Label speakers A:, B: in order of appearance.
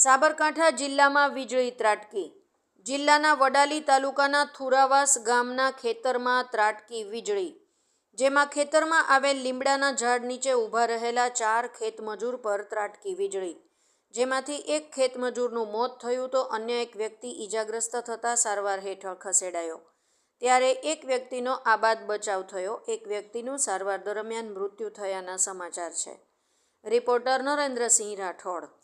A: સાબરકાંઠા જિલ્લામાં વીજળી ત્રાટકી. જિલ્લાના વડાલી તાલુકાના થુરાવાસ ગામના ખેતરમાં ત્રાટકી વીજળી. જેમાં ખેતરમાં આવેલ લીમડાના ઝાડ નીચે ઊભા રહેલા ચાર ખેતમજૂર પર ત્રાટકી વીજળી. જેમાંથી એક ખેતમજૂરનું મોત થયું તો અન્ય એક વ્યક્તિ ઈજાગ્રસ્ત થતાં સારવાર હેઠળ ખસેડાયો. ત્યારે એક વ્યક્તિનો આબાદ બચાવ થયો. એક વ્યક્તિનું સારવાર દરમિયાન મૃત્યુ થયાના સમાચાર છે. રિપોર્ટર નરેન્દ્રસિંહ રાઠોડ.